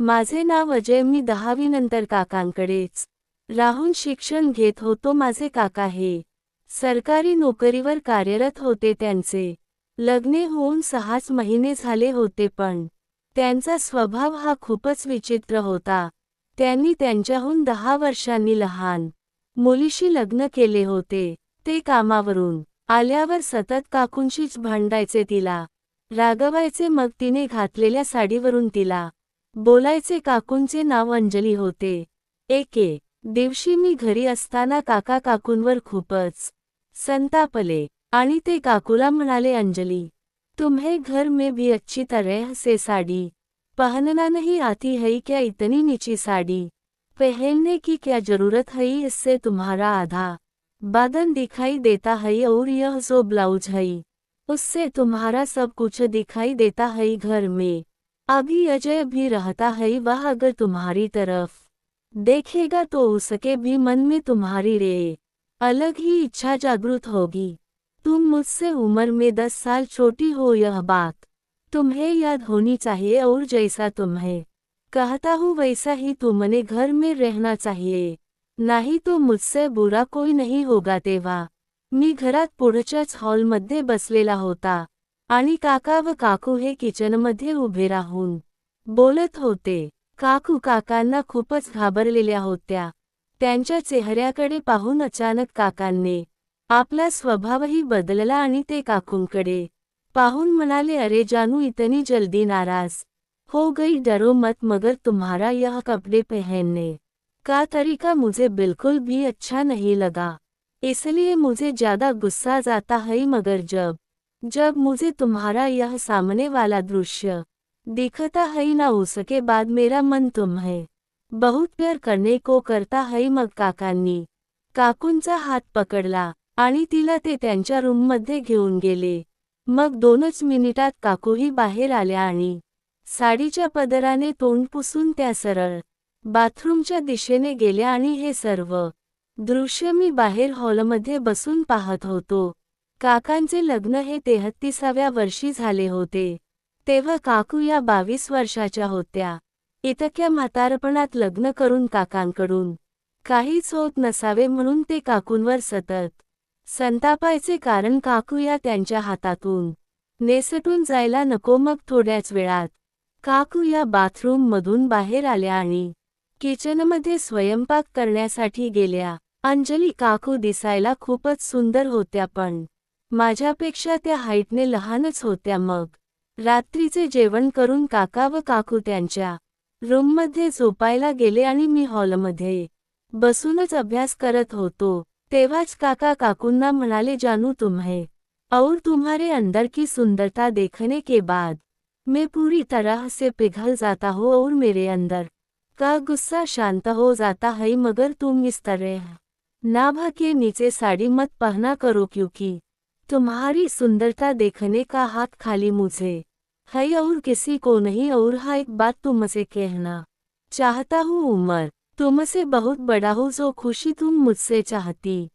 माझे नाव अजय मी दहावीनंतर काकांकडेच राहून शिक्षण घेत होतो. माझे काका हे सरकारी नोकरीवर कार्यरत होते. त्यांचे लग्ने होऊन सहाच महिने झाले होते पण त्यांचा स्वभाव हा खूपच विचित्र होता. त्यांनी त्यांच्याहून दहा वर्षांनी लहान मुलीशी लग्न केले होते. ते कामावरून आल्यावर सतत काकूंशीच भांडायचे तिला रागवायचे मग तिने घातलेल्या साडीवरून तिला बोलायचे काकूंचे नाव अंजली होते. एके दिवशी मी घरी असताना काका काकूंवर खूपच संतापले आणि ते काकूला म्हणाले, अंजली, तुम्हे घर में भी अच्छी तरह से साड़ी पहनना नहीं आती है, क्या इतनी नीची साड़ी पहनने की क्या ज़रूरत है, इससे तुम्हारा आधा बादन दिखाई देता है और यह जो ब्लाउज है, उससे तुम्हारा सब कुछ दिखाई देता है, घर में अभी अजय भी रहता है, वह अगर तुम्हारी तरफ़ देखेगा तो उसके भी मन में तुम्हारी रे, अलग ही इच्छा जागृत होगी। तुम मुझसे उम्र में दस साल छोटी हो, यह बात तुम्हें याद होनी चाहिए और जैसा तुम्हें कहता हूँ, वैसा ही तुमने घर में रहना चाहिए। नाही तो मुझसे बुरा कोई नहीं होगा तेव्हा मी घर घरात पुढच्याच हॉलमध्ये बसलेला होता। आणि काका व काकू हे किचनमध्ये उभे राहून बोलत होते. काकू काकांना खूपच घाबरलेल्या होत्या. त्यांच्या चेहऱ्याकडे पाहून अचानक काकांनी आपला स्वभावही बदलला आणि ते काकूंकडे पाहून म्हणाले अरे जानू इतनी जल्दी नाराज हो गई डरो मत मगर तुम्हारा यह कपड़े पहनने का तरीका मुझे बिल्कुल भी अच्छा नहीं लगा। इसलिए मुझे ज्यादा गुस्सा जाता है मगर जब जब मुझे तुम्हारा यह सामने वाला दृश्य दिखता है ना उसके बाद मेरा मन तुम्हें बहुत प्यार करने को करता है मग काकांनी। काकूंचा हात पकडला आणि तिला ते त्यांच्या रूममध्ये घेऊन गेले. मग दोनच मिनिटात काकूही बाहेर आल्या आणि साडीच्या पदराने तोंड पुसून त्या सरळ बाथरूमच्या दिशेने गेल्या आणि हे सर्व दृश्य मी बाहेर हॉलमध्ये बसून पाहत होतो. काकांचे लग्न हे तेहत्तीसाव्या वर्षी झाले होते. तेव्हा काकू या बावीस वर्षाच्या होत्या. इतक्या म्हातारपणात लग्न करून काकांकडून. काहीच होत नसावे म्हणून ते काकूंवर सतत संतापायचे कारण काकू या त्यांच्या हातातून नेसटून जायला नको मग थोड्याच वेळात. काकू या बाथरूममधून बाहेर आल्या आणि किचनमध्ये स्वयंपाक करण्यासाठी गेल्या. अंजली काकू दिसायला खूपच सुंदर होत्या पण माझ्यापेक्षा त्या हाईटने लहानच होत्या मग. रात्रीचे जेवण करून काका व काकू त्यांच्या रूममध्ये झोपायला गेले आणि मी हॉलमध्ये बसूनच अभ्यास करत होतो. तेव्हाच काका काकूंना म्हणाले जानू तुम्हे और तुम्हारे अंदर की सुंदरता देखने के बाद मैं पूरी तरह से पिघल जाता हूँ और मेरे अंदर का गुस्सा शांत हो जाता है मगर तुम इस तरह नाभा के नीचे साड़ी मत पहना करो क्योंकि तुम्हारी सुंदरता देखने का हाथ खाली मुझे। है और किसी को नहीं और हाँ एक बात तुमसे कहना। चाहता हूँ उमर। तुमसे बहुत बड़ा हो जो खुशी तुम मुझसे चाहती।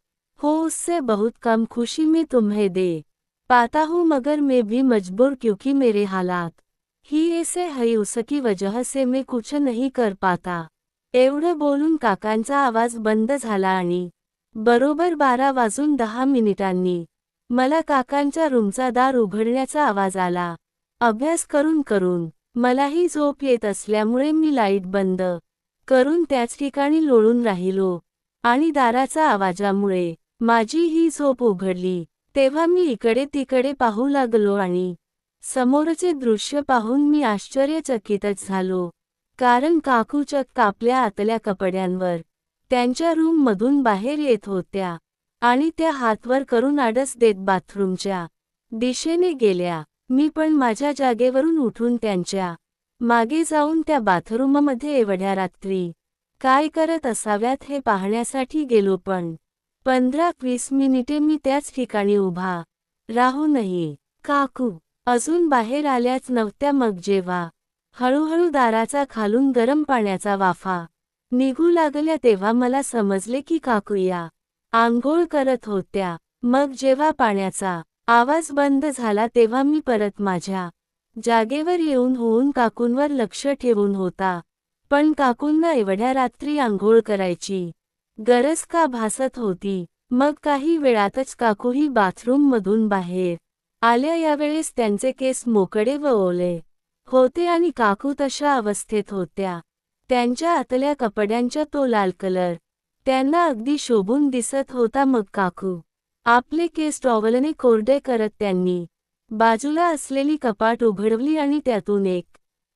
हो उससे बहुत कम खुशी मैं तुम्हें दे। पाता हूँ मगर मैं भी मजबूर क्योंकि मेरे हालात ही ऐसे है, उसकी वजह से मैं कुछ नहीं कर पाता। एवढं बोलून काकांचा आवाज़ बंद झाला आणि बरोबर बारा वाजून दहा मिनिटांनी मला काकांच्या रूमचा दार उघडण्याचा आवाज आला. अभ्यास करून करून मलाही झोप येत असल्यामुळे मी लाइट बंद करून त्याच ठिकाणी लोळून राहिलो आणि दाराचा आवाजामुळे माझी ही झोप उघडली. तेव्हा मी इकडे तिकडे पाहू लागलो आणि समोरचे दृश्य पाहून मी आश्चर्यचकितच झालो. कारण काकूचक कापल्या आतल्या कपड्यांवर त्यांच्या रूममधून बाहेर येत होत्या. आणि त्या हातवर करून आडस देत बाथरूमच्या दिशेने गेल्या. मी पण माझ्या जागेवरून उठून त्यांच्या मागे जाऊन त्या बाथरूममध्ये एवढ्या रात्री काय करत असाव्यात हे पाहण्यासाठी गेलो पण पंधरा वीस मिनिटे मी त्याच ठिकाणी उभा राहू नाही काकू अजून बाहेर आल्याच नव्हत्या मग जेव्हा हळूहळू दाराचा खालून गरम पाण्याचा वाफा निघू लागल्या तेव्हा मला समजले की काकू या आंघोळ करत होत्या. मग जेव्हा पाण्याचा आवाज बंद झाला तेव्हा मी परत माझ्या जागेवर येऊन होऊन काकूंवर लक्ष ठेवून होता. पण काकूंना एवढ्या रात्री आंघोळ करायची गरज का भासत होती? मग काही वेळातच काकूही बाथरूममधून बाहेर आल्या. यावेळेस त्यांचे केस मोकळे व ओले होते आणि काकू तशा अवस्थेत होत्या. त्यांच्या आतल्या कपड्यांच्या तो लाल कलर त्यांना अगदी शोभून दिसत होता मग काकू. आपले केस टॉवलने कोरडे करत त्यांनी. बाजूला असलेली कपाट उघडवली आणि त्यातून एक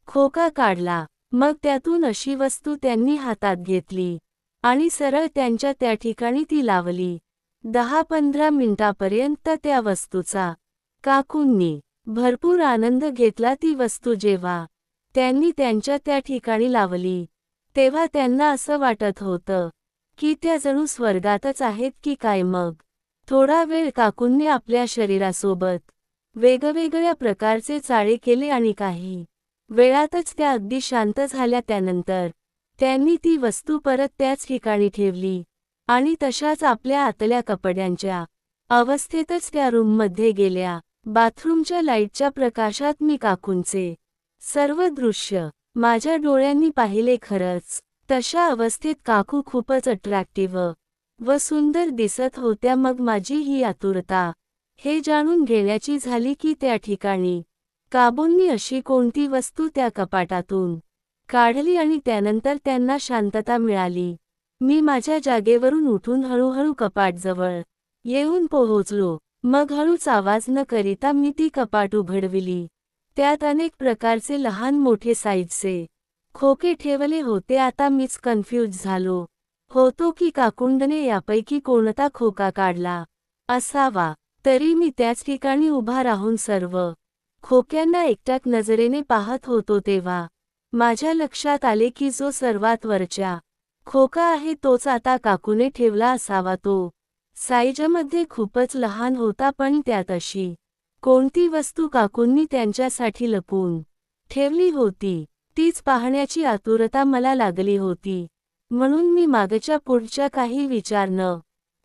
खोका काढला. मग त्यातून अशी वस्तू त्यांनी हातात घेतली. आणि सरळ त्यांच्या त्या ठिकाणी ती लावली. दहा पंधरा मिनिटापर्यंत त्या वस्तूचा काकूंनी भरपूर आनंद घेतला ती वस्तू जेव्हा त्यांनी त्यांच्या त्या ठिकाणी लावली तेव्हा त्यांना असं वाटत होतं की त्या जणू स्वर्गातच आहेत की काय मग? थोडा वेळ काकूंनी आपल्या शरीरासोबत वेगवेगळ्या प्रकारचे चाळे केले आणि काही वेळातच त्या अगदी शांत झाल्या. त्यानंतर त्यांनी ती वस्तू परत त्याच ठिकाणी ठेवली आणि तशाच आपल्या आतल्या कपड्यांच्या अवस्थेतच त्या रूममध्ये गेल्या. बाथरूमच्या लाईटच्या प्रकाशात मी काकूंचे सर्व दृश्य माझ्या डोळ्यांनी पाहिले. खरंच तशा अवस्थेत काकू खूपच अट्रॅक्टिव्ह व सुंदर दिसत होत्या. मग माझी ही आतुरता हे जाणून घेण्याची झाली की त्या ठिकाणी काबूंनी अशी कोणती वस्तू त्या कपाटातून काढली आणि त्यानंतर त्यांना शांतता मिळाली. मी माझ्या जागेवरून उठून हळूहळू कपाटजवळ येऊन पोहोचलो. मग हळूच आवाज न करिता मी ती कपाट उघडविली. त्यात अनेक प्रकारचे लहान मोठे साईजचे खोके ठेवले होते. आता मीच कन्फ्यूज झालो. होतो की काकुंडने यापैकी कोणता खोका काढला? असावा. तरी मी त्याच ठिकाणी उभा राहून सर्व खोक्यांना एकट्याक नजरेने पाहत होतो तेव्हा. माझ्या लक्षात आले की जो सर्वात वरच्या खोका आहे तोच आता काकूने ठेवला असावा तो. साईजमध्ये खूपच लहान होता पण त्यात अशी कोणती वस्तू काकूंनी त्यांच्यासाठी लपून ठेवली होती? तीच पाहण्याची आतुरता मला लागली होती. म्हणून मी मागच्या पुढच्या काही विचार न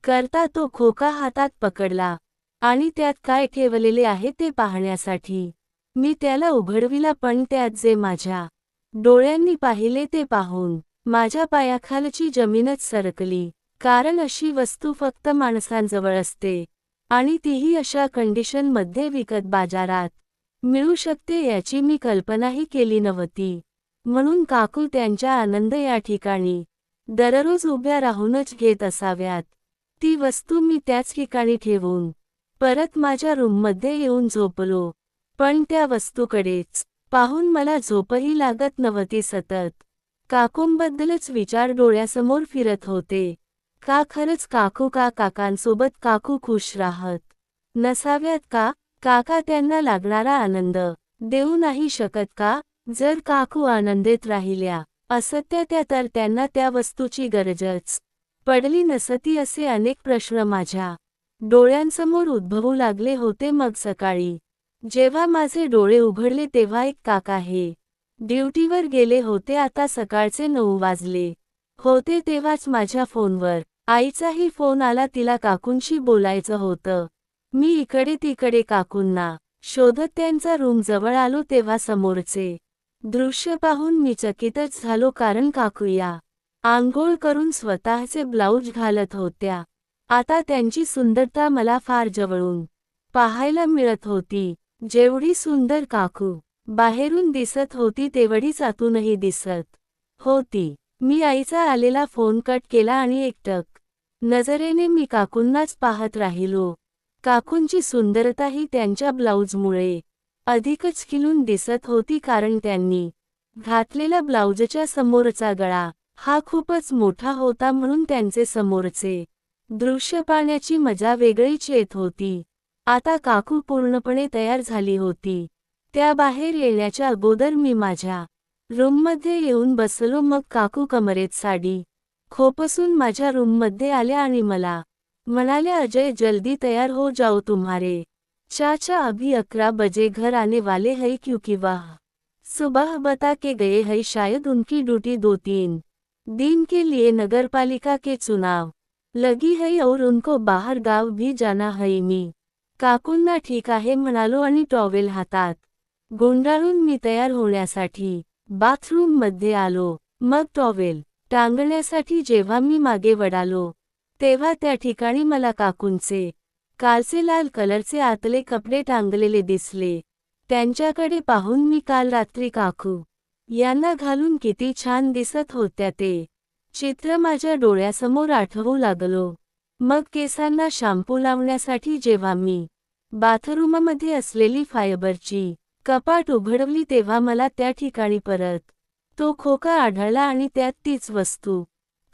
करता तो खोका हातात पकडला आणि त्यात काय ठेवलेले आहे ते पाहण्यासाठी. मी त्याला उघडविला पण त्यात जे माझ्या डोळ्यांनी पाहिले ते पाहून माझ्या पायाखालची जमीनच सरकली. कारण अशी वस्तू फक्त माणसांजवळ असते आणि तीही अशा कंडिशनमध्ये विकत बाजारात मिळू शकते याची मी कल्पनाही केली नव्हती. म्हणून काकू त्यांच्या आनंद या ठिकाणी दररोज उभ्या राहूनच घेत असाव्यात. ती वस्तू मी त्याच ठिकाणी ठेवून परत माझ्या रूममध्ये येऊन झोपलो. पण त्या वस्तूकडेच पाहून मला झोपही लागत नव्हती सतत. काकूंबद्दलच विचार डोळ्यासमोर फिरत होते. का खरंच काकू का काकांसोबत काकू खुश राहत नसाव्यात का? काका त्यांना लागणारा आनंद. देऊ नाही शकत का? जर काकू आनंदित राहिल्या. असत्या त्या तर त्यांना त्या वस्तूची गरजच. पडली नसती असे अनेक प्रश्न माझ्या. डोळ्यांसमोर उद्भवू लागले होते मग सकाळी. जेव्हा माझे डोळे उघडले तेव्हा एक काका हे. ड्युटीवर गेले होते आता सकाळचे नऊ वाजले. होते तेव्हाच माझ्या फोनवर. आईचाही फोन आला तिला काकूंशी बोलायचं होतं. मी इकडे तिकडे काकूंना शोधत त्यांचा रूम जवळ आलो तेव्हा समोरचे दृश्य पाहून मी चकितच झालो कारण काकूया आंघोळ करून स्वतःचे ब्लाऊज घालत होत्या. आता त्यांची सुंदरता मला फार जवळून पाहायला मिळत होती. जेवढी सुंदर काकू बाहेरून दिसत होती तेवढीच आतूनही दिसत होती. मी आईचा आलेला फोन कट केला आणि एकटक नजरेने मी काकूंनाच पाहत राहिलो. काकूंची सुंदरताही त्यांच्या ब्लाऊजमुळे अधिकच खिलून दिसत होती कारण त्यांनी घातलेला ब्लाऊजच्या समोरचा गळा हा खूपच मोठा होता म्हणून त्यांचे समोरचे दृश्य पाहण्याची मजा वेगळीच येत होती. आता काकू पूर्णपणे तयार झाली होती. त्या बाहेर येण्याच्या अगोदर मी माझ्या रूममध्ये येऊन बसलो मग काकू कमरेत साडी खोपसून माझ्या रूममध्ये आल्या आणि मला म्हणाल्या अजय, जल्दी तैयार हो, जाओ तुम्हारे. चाचा, अभी अकरा बजे घर आने वाले हैं, क्योंकि वह सुबह बता के गए हैं, शायद उनकी ड्यूटी दो तीन दिन के लिए नगरपालिका के चुनाव लगी है और उनको बाहर गाँव भी जाना है मी काकूंना ठीक आहे, म्हणालो, आणि टॉवेल हातात. गुंडाळून मी तयार होण्यासाठी बाथरूम मध्ये आलो. मग टॉवेल टांगण्यासाठी जेव्हा मी मागे वडालो तेव्हा त्या ठिकाणी मला काकूंचे कालचे लाल कलरचे आतले कपडे टांगलेले दिसले. त्यांच्याकडे पाहून मी काल रात्री काकू यांना घालून किती छान दिसत होत्या ते. चित्र माझ्या डोळ्यासमोर आठवू लागलो. मग केसांना शॅम्पू लावण्यासाठी जेव्हा मी बाथरूममध्ये असलेली फायबरची कपाट उघडवली तेव्हा मला त्या ठिकाणी परत तो खोका आढळला आणि त्यात तीच वस्तू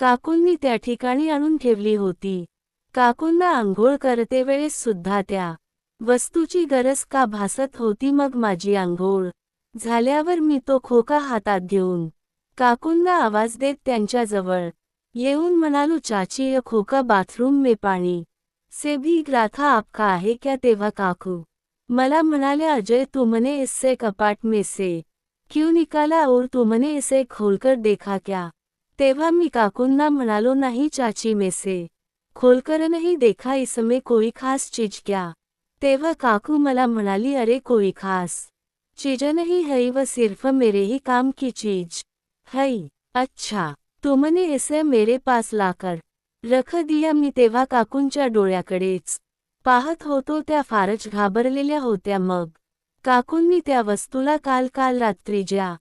काकूंनी त्या ठिकाणी आणून ठेवली होती. काकूंना आंघोळ करते वेळेस सुद्धा त्या वस्तूची गरज का भासत होती मग माझी आंघोळ. झाल्यावर मी तो खोका हातात घेऊन काकूंना आवाज देत त्यांच्याजवळ येऊन म्हणालो चाची य खोका बाथरूम में पाणी. से भी ग्राथा आपका आहे क्या तेव्हा काकू? मला म्हणाले अजय तुमने इससे कपाट में से क्यों निकाला और तुमने इसे खोलकर देखा क्या? तेव्हा मी काकूंना म्हणालो नाही चाची मेसे खोलकरनही देखा इसमे कोई खास चीज क्या. तेव्हा काकू मला म्हणाली अरे कोई खास चीज नहीं है व सिर्फ मेरे ही काम की चीज है. अच्छा तुमने इसे मेरे पास लाकर रख दिया? मी तेव्हा काकूंच्या डोळ्याकडेच पाहत होतो त्या फारच घाबरलेल्या होत्या. मग काकूंनी त्या वस्तूला काल काल रात्री ज्या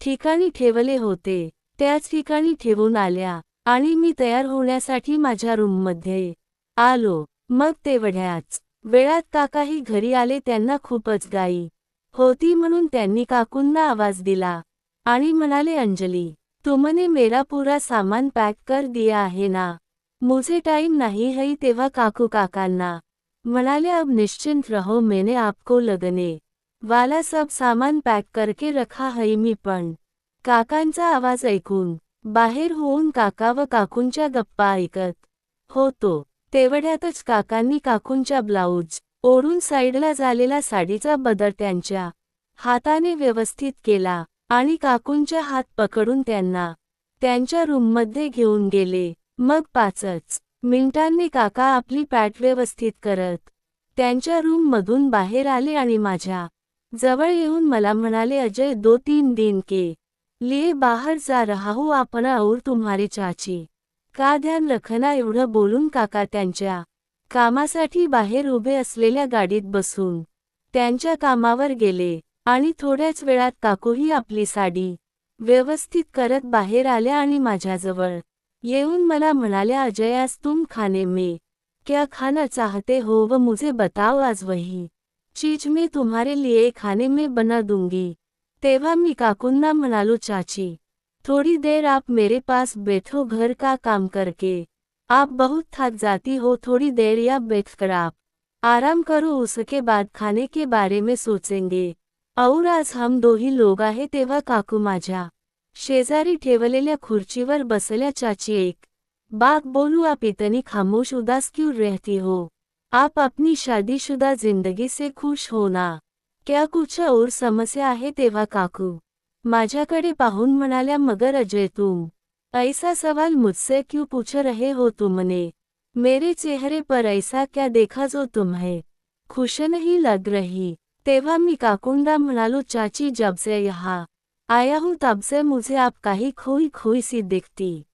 ठिकाणी ठेवले होते त्याच ठिकाणी ठेवून आल्या आणि मी तयार होण्यासाठी माझ्या रूममध्ये आलो. मग तेवढ्याच वेळात काकाही घरी आले. त्यांना खूपच गाई होती म्हणून त्यांनी काकूंना आवाज दिला आणि म्हणाले अंजली तुमने मेरा पूरा सामान पॅक कर दिया आहे ना? मुझे टाइम नाही है तेव्हा काकू काकांना म्हणाले अब निश्चिंत रहो मैंने आपको लगने वाला सब सामान पॅक करके रखा है मी पण. काकांचा आवाज ऐकून बाहेर होऊन काका व काकूंच्या गप्पा ऐकत होतो. तेवढ्यातच काकांनी काकूंच्या ब्लाऊज ओढून साईडला झालेला साडीचा बदर त्यांच्या हाताने व्यवस्थित केला आणि काकूंच्या हात पकडून त्यांना त्यांच्या रूममध्ये घेऊन गेले. मग पाचच मिनिटांनी काका आपली पॅट व्यवस्थित करत त्यांच्या रूममधून बाहेर आले आणि माझ्या जवळ येऊन मला म्हणाले अजय दो तीन दिन के लिए बाहर जा रहा हो आपण और तुम्हारी चाची. का ध्यान रखना एवढं बोलून काका त्यांच्या कामासाठी बाहेर उभे असलेल्या गाडीत बसून त्यांच्या कामावर गेले आणि थोड्याच वेळात काकूही आपली साडी व्यवस्थित करत बाहेर आल्या आणि माझ्याजवळ येऊन मला म्हणाल्या अजयास तुम खाने में क्या खाना चाहते हो व मुझे बताओ आज वही चीज मी तुम्हारे लिए खाने में बना दूंगी. तेव्हा मी काकूंना म्हणालो, चाची, थोड़ी देर आप मेरे पास बैठो, घर का काम करके. आप बहुत थक जाती हो, थोड़ी देर या बैठकर आप. आराम करो, उसके बाद खाने के बारे में सोचेंगे. और आज हम दो ही लोग आहे, तेव्हा काकू माझ्या शेजारी ठेवलेल्या खुर्चीवर बसल्या, चाची एक बाग बोलू, आप इतनी खामोश, उदास क्यों रहती हो? आप अपनी शादीशुदा ज़िंदगी से खुश हो ना. क्या कुछ और समस्या आहे तेव्हा काकू? माझ्याकडे पाहून म्हणाल्या, मगर अजय तुम ऐसा सवाल मुझसे क्यों पूछ रहे हो तुमने? मेरे चेहरे पर ऐसा क्या देखा जो तुम्हें खुश नहीं लग रही? तेव्हा मी काकुंडा म्हणालो, चाची, जब से यहाँ आया हूँ, तब से मुझे आपका ही खोई खोई सी दिखती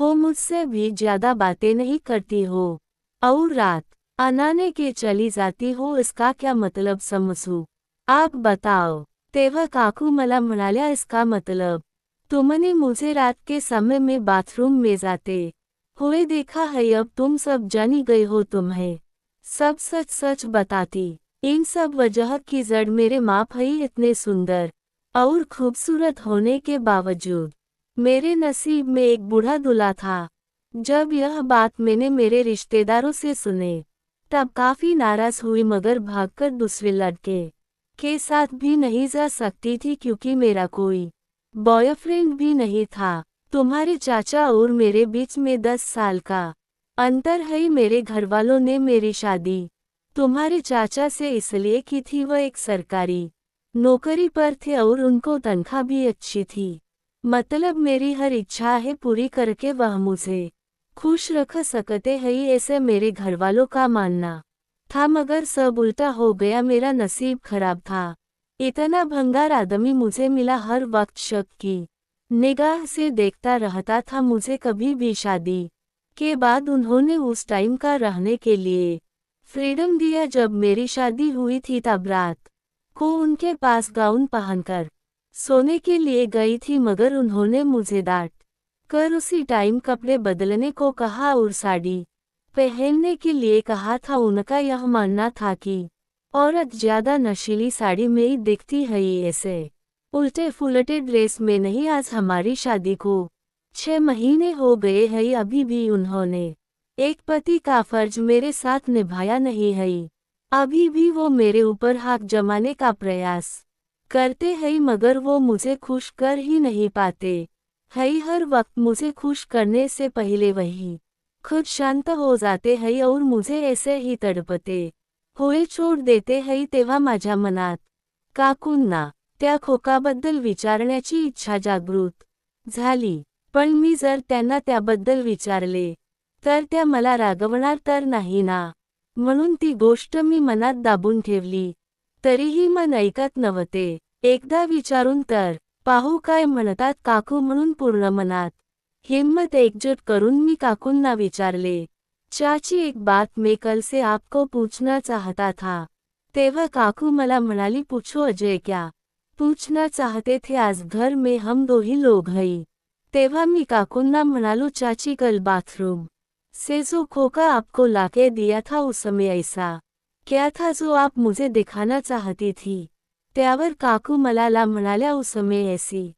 हो, मुझसे भी ज़्यादा बातें नहीं करती हो। और रात अनाने के चली जाती हो, इसका क्या मतलब समझू? आप बताओ। तेव्हा काकू मला म्हणाल्या, इसका मतलब? तुमने मुझे रात के समय में बाथरूम में जाते। हुए देखा है, अब तुम सब जानी गए हो तुम्हें। सब सच सच बताती। इन सब वजह की जड़ मेरे माप है इतने सुंदर और खूबसूरत होने के बावजूद मेरे नसीब में एक बूढ़ा दुला था। जब यह बात मैंने मेरे रिश्तेदारों से सुने, तब काफ़ी नाराज़ हुई, मगर भागकर दूसरे लड़के के साथ भी नहीं जा सकती थी क्योंकि मेरा कोई बॉयफ्रेंड भी नहीं था। तुम्हारे चाचा और मेरे बीच में दस साल का अंतर है। मेरे घरवालों ने मेरी शादी तुम्हारे चाचा से इसलिए की थी। वह एक सरकारी नौकरी पर थे और उनको तनख्वाह भी अच्छी थी। मतलब मेरी हर इच्छा है पूरी करके वह मुझे खुश रख सकते हैं, ऐसे मेरे घरवालों का मानना। था मगर सब उल्टा हो गया, मेरा नसीब खराब था। इतना भंगार आदमी मुझे मिला हर वक्त शक की। निगाह से देखता रहता था मुझे कभी भी शादी के बाद उन्होंने उस टाइम का रहने के लिए फ्रीडम दिया जब मेरी शादी हुई थी तब रात को उनके पास गाउन पहनकर सोने के लिए गई थी मगर उन्होंने मुझे डांट कर उसी टाइम कपड़े बदलने को कहा और साड़ी पहनने के लिए कहा था, उनका यह मानना था कि औरत ज़्यादा नशीली साड़ी में ही दिखती है, ये ऐसे उल्टे फुलटे ड्रेस में नहीं, आज हमारी शादी को छह महीने हो गए हैं, अभी भी उन्होंने एक पति का फ़र्ज़ मेरे साथ निभाया नहीं है। अभी भी वो मेरे ऊपर हाथ जमाने का प्रयास करते हैं, मगर वो मुझे खुश कर ही नहीं पाते है। हर वक्त मुझे खुश करने से पहले वही खुद शांत हो जाते है और मुझे ऐसे ही तडपते. होय छोड़ देते है तेव्हा माझ्या मनात. काकूंना त्या खोकाबद्दल विचारण्याची इच्छा जागृत. झाली पण मी जर त्यांना त्याबद्दल विचारले तर त्या मला रागवणार तर नाही ना. म्हणून ती गोष्ट मी मनात दाबून ठेवली. तरीही मन ऐकत नव्हते. एकदा विचारून तर पाहू काय म्हणतात काकू म्हणून पूर्ण मनात. हिम्मत एकजुट करून मी काकूंना विचारले चाची एक बात मैं कल से आपको पूछना चाहता था. तेव्हा काकू मला म्हणाली पूछो अजय क्या? पूछना चाहते थे आज घर में हम दो ही लोग हई तेव्हा मी काकूंना म्हणालो चाची कल बाथरूम से जो खोका आपको लाके दिया था उस समय ऐसा। क्या था जो आप मुझे दिखाना चाहती थी? त्यावर काकू मला ला म्हणाल्या उस समय ऐसी.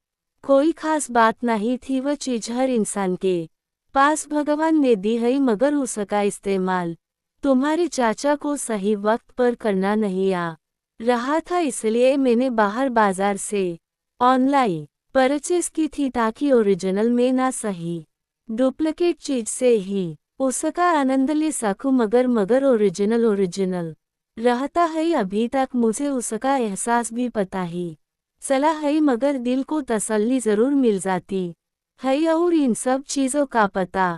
कोई खास बात नहीं थी वह चीज़ हर इंसान के पास भगवान ने दी है, मगर उसका इस्तेमाल तुम्हारे चाचा को सही वक्त पर करना नहीं आ रहा था, इसलिए मैंने बाहर बाज़ार से ऑनलाइन परचेस की थी ताकि ओरिजिनल में ना सही डुप्लीकेट चीज़ से ही उसका आनंद ले सकूँ, मगर मगर ओरिजिनल ओरिजिनल रहता है, अभी तक मुझे उसका एहसास भी पता ही चला है मगर दिल को तसल्ली जरूर मिल जाती। है और इन सब चीज़ों का पता।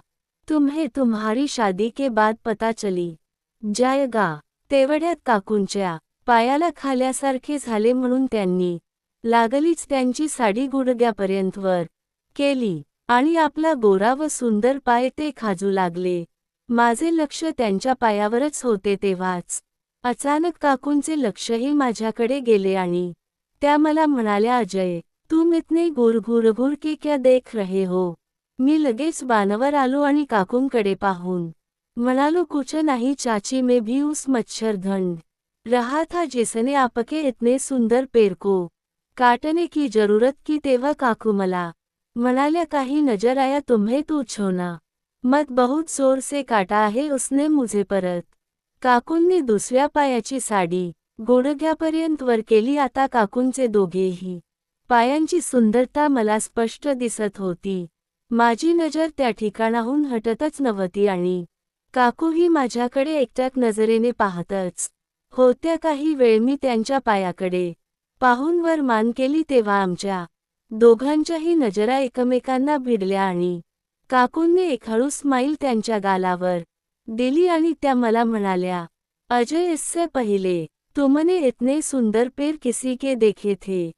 तुम्हें तुम्हारी शादी के बाद पता चली। जायगा तेवढ्यात काकूंच्या पायाला खाल्यासारखे झाले म्हणून त्यांनी लागलीच त्यांची साडी गुडग्यापर्यंतवर केली आणि आपला गोरा व सुंदर पाय ते खाजू लागले. माझे लक्ष त्यांच्या पायावरच होते तेव्हाच. अचानक काकूंचे लक्षही माझ्याकडे गेले आणि त्या मला म्हणाल्या अजय तुम इतने घूर घूर के क्या देख रहे हो? मी लगेच बाणावर आलो आणि काकूंकडे पाहून. म्हणालो कुछ नाही चाची में भी उस मच्छरधंड रहा था जिसने आपके इतने सुंदर पेर को. काटने की जरूरत की तेव्हा काकू मला. म्हणाल्या काही नजर आया तुम्हें तू छोना मत बहुत जोर से काटा आहे उसने मुझे परत. काकूंनी दुसऱ्या पायाची साडी गोडघ्यापर्यंत वर केली आता काकूंचे दोघेही. पायांची सुंदरता मला स्पष्ट दिसत होती. माझी नजर त्या ठिकाणाहून हटतच नव्हती आणि काकूही माझ्याकडे एकट्याक नजरेने पाहतच होत्या काही वेळ मी त्यांच्या पायाकडे पाहून वर मान केली तेव्हा आमच्या दोघांच्याही नजरा एकमेकांना भिडल्या आणि काकूंनी एक हळू स्माईल त्यांच्या गालावर दिली आणि त्या मला म्हणाल्या अजय इससे पहिले तुमने इतने सुंदर पैर किसी के देखे थे।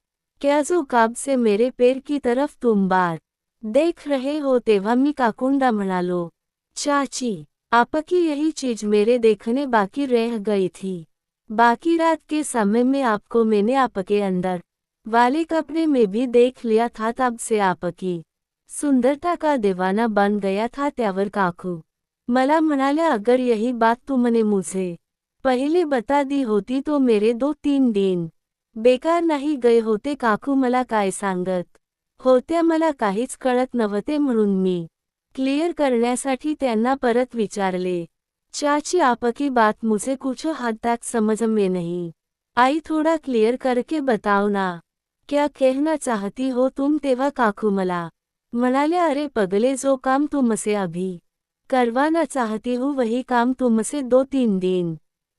क्या जो काब से मेरे पैर की तरफ़ तुम बार देख रहे हो तेव्हा मी काकुंडा म्हणालो चाची आपकी यही चीज़ मेरे देखने बाकी रह गई थी। बाकी रात के समय में आपको मैंने आपके अंदर वाले कपड़े में भी देख लिया था तब से आपकी सुंदरता का दीवाना बन गया था त्यावर काकू। मला म्हणाल्या अगर यही बात तुमने मुझे पहले बता दी होती तो मेरे दो तीन दिन. बेकार नाही गए होते काकू मला काय सांगत. होत्या मला काहीच कळत नव्हते म्हणून मी. क्लिअर करण्यासाठी त्यांना परत विचारले. चाची आपकी बात मुझे कुछ हद तक समझ में नहीं. आई थोड़ा क्लियर करके बताओ ना. क्या कहना चाहती हो तुम तेव्हा काकू मला? म्हणाल्या अरे पगले जो काम तुमसे अभी करवाना चाहती हूँ वही काम तुमसे दो तीन दिन.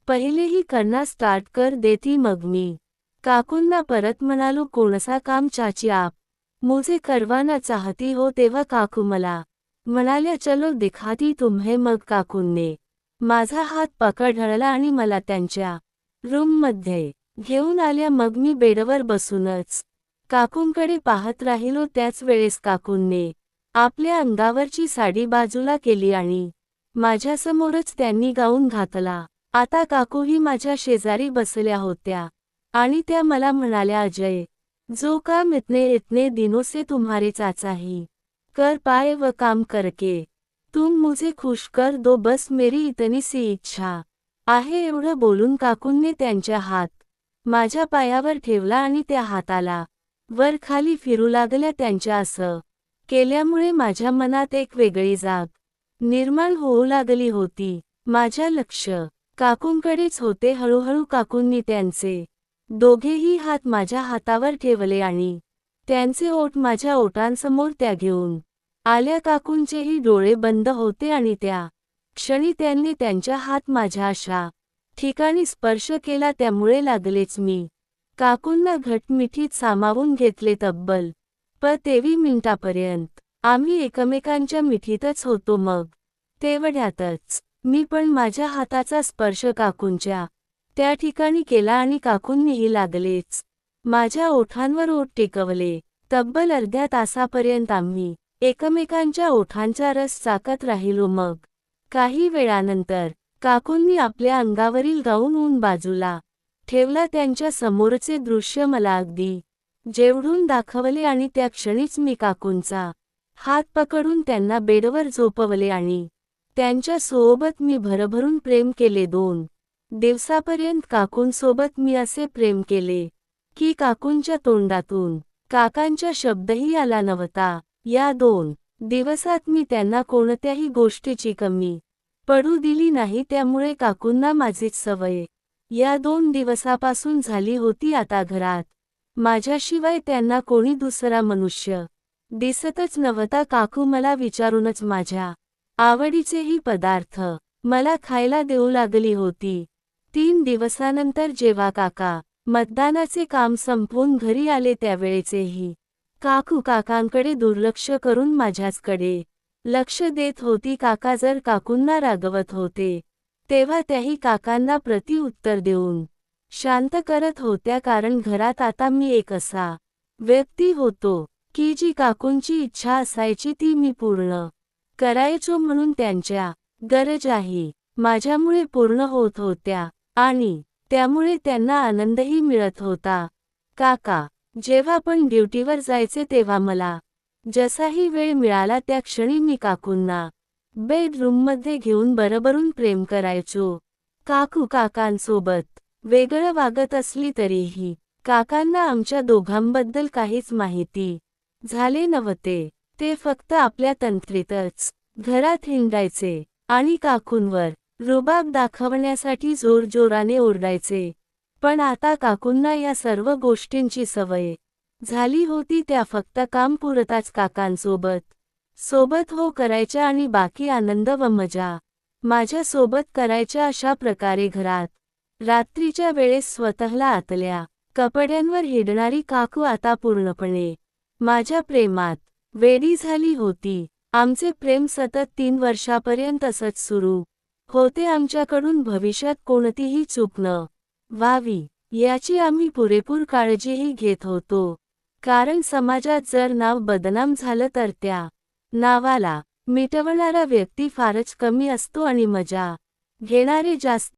पहिले ही करना स्टार्ट कर देती मग मी. काकूंना परत म्हणालो कोणसा काम चाची आप? मुझे करवाना चाहती हो तेव्हा काकू मला. म्हणाल्या चलो दिखाती तुम्हे मग काकूंने. माझा हात पकडला आणि मला त्यांच्या रूममध्ये घेऊन आल्या. मग मी बेडवर बसूनच काकूंकडे पाहत राहिलो. त्याच वेळेस काकूंनी आपल्या अंगावरची साडी बाजूला केली आणि माझ्यासमोरच त्यांनी गाऊन घातला. आता काकूही माझ्या शेजारी बसल्या होत्या आणि त्या मला म्हणाल्या अजय जो काम इतने इतने दिनों से तुम्हारे चाचा ही कर पाए व काम करके. तुम मुझे खुश कर दो बस मेरी इतनी सी इच्छा आहे एवढं बोलून काकूंनी त्यांच्या हात माझ्या पायावर ठेवला आणि त्या हाताला वर खाली फिरू लागल्या त्यांच्या असं केल्यामुळे माझ्या मनात एक वेगळी जाग निर्माण होऊ लागली होती. माझ्या लक्ष काकूंकडेच होते हळूहळू काकूंनी त्यांचे दोघेही हात माझ्या हातावर ठेवले आणि त्यांचे ओठ माझ्या ओटांसमोर त्या घेऊन आल्या. काकूंचेही डोळे बंद होते आणि त्या क्षणी त्यांनी त्यांच्या हात माझ्या अशा ठिकाणी स्पर्श केला त्यामुळे लागलेच मी काकूंना घटमिठीत सामावून घेतले तब्बल प तेवी मिनिटापर्यंत. आम्ही एकमेकांच्या मिठीतच होतो मग तेवढ्यातच मी पण माझ्या हाताचा स्पर्श काकूंच्या त्या ठिकाणी केला आणि काकूंनीही लागलेच. माझ्या ओठांवर ओठ टेकवले. तब्बल अर्ध्या तासापर्यंत आम्ही एकमेकांच्या ओठांचा रस चाकत राहिलो मग. काही वेळानंतर काकूंनी आपल्या अंगावरील गाऊन ऊन बाजूला ठेवला. त्यांच्या समोरचे दृश्य मला अगदी जेवढून दाखवले आणि त्या क्षणीच मी काकूंचा हात पकडून त्यांना बेडवर झोपवले आणि त्यांच्यासोबत मी भरभरून प्रेम केले दोन. दिवसापर्यंत काकूंसोबत मी असे प्रेम केले की काकूंच्या तोंडातून काकांच्या शब्दही आला नव्हता. या दोन दिवसात मी त्यांना कोणत्याही गोष्टीची कमी पडू दिली नाही त्यामुळे काकूंना माझीच सवय या दोन दिवसापासून झाली होती. आता घरात माझ्याशिवाय त्यांना कोणी दुसरा मनुष्य दिसतच नव्हता. काकू मला विचारूनच माझ्या आवडीचेही पदार्थ मला खायला देऊ लागली होती. तीन दिवसानंतर जेव्हा काका मतदानाचे काम संपवून घरी आले त्यावेळेचेही काकू काकांकडे दुर्लक्ष करून माझ्याचकडे लक्ष देत होती. काका जर काकूंना रागवत होते तेव्हा त्याही काकांना प्रतिउत्तर देऊन शांत करत होत्या. कारण घरात आता मी एक असा व्यक्ती होतो की जी काकूंची इच्छा असायची ती मी पूर्ण करायचो म्हणून त्यांच्या गरजाही माझ्यामुळे पूर्ण होत होत्या आणि त्यामुळे त्यांना आनंदही मिळत होता. काका जेव्हा पण ड्युटीवर जायचे तेव्हा मला जसाही वेळ मिळाला त्या क्षणी मी काकूंना बेडरूममध्ये घेऊन बरबरून प्रेम करायचो. काकू काकांसोबत वेगळं वागत असली तरीही काकांना आमच्या दोघांबद्दल काहीच माहिती झाले नव्हते. ते फक्त आपल्या तंत्रीतच. घरात हिंडायचे आणि काकूंवर रुबाब दाखवण्यासाठी जोरजोराने ओरडायचे. पण आता काकूंना या सर्व गोष्टींची सवय झाली होती त्या फक्त काम पुरताच काकांसोबत. सोबत हो करायच्या आणि बाकी आनंद व मजा माझ्या सोबत करायच्या अशा प्रकारे घरात. रात्रीच्या वेळेस स्वतःला आतल्या कपड्यांवर हिडणारी काकू आता पूर्णपणे माझ्या प्रेमात वेडी झाली होती. आमचे प्रेम सतत तीन वर्षापर्यंत असंच सुरू होते आमच्याकडून भविष्यात कोणतीही चूक न व्हावी याची आम्ही पुरेपूर काळजीही घेत होतो. कारण समाजात जर नाव बदनाम झालं तर त्या नावाला मिटवणारा व्यक्ती फारच कमी असतो आणि मजा घेणारे जास्त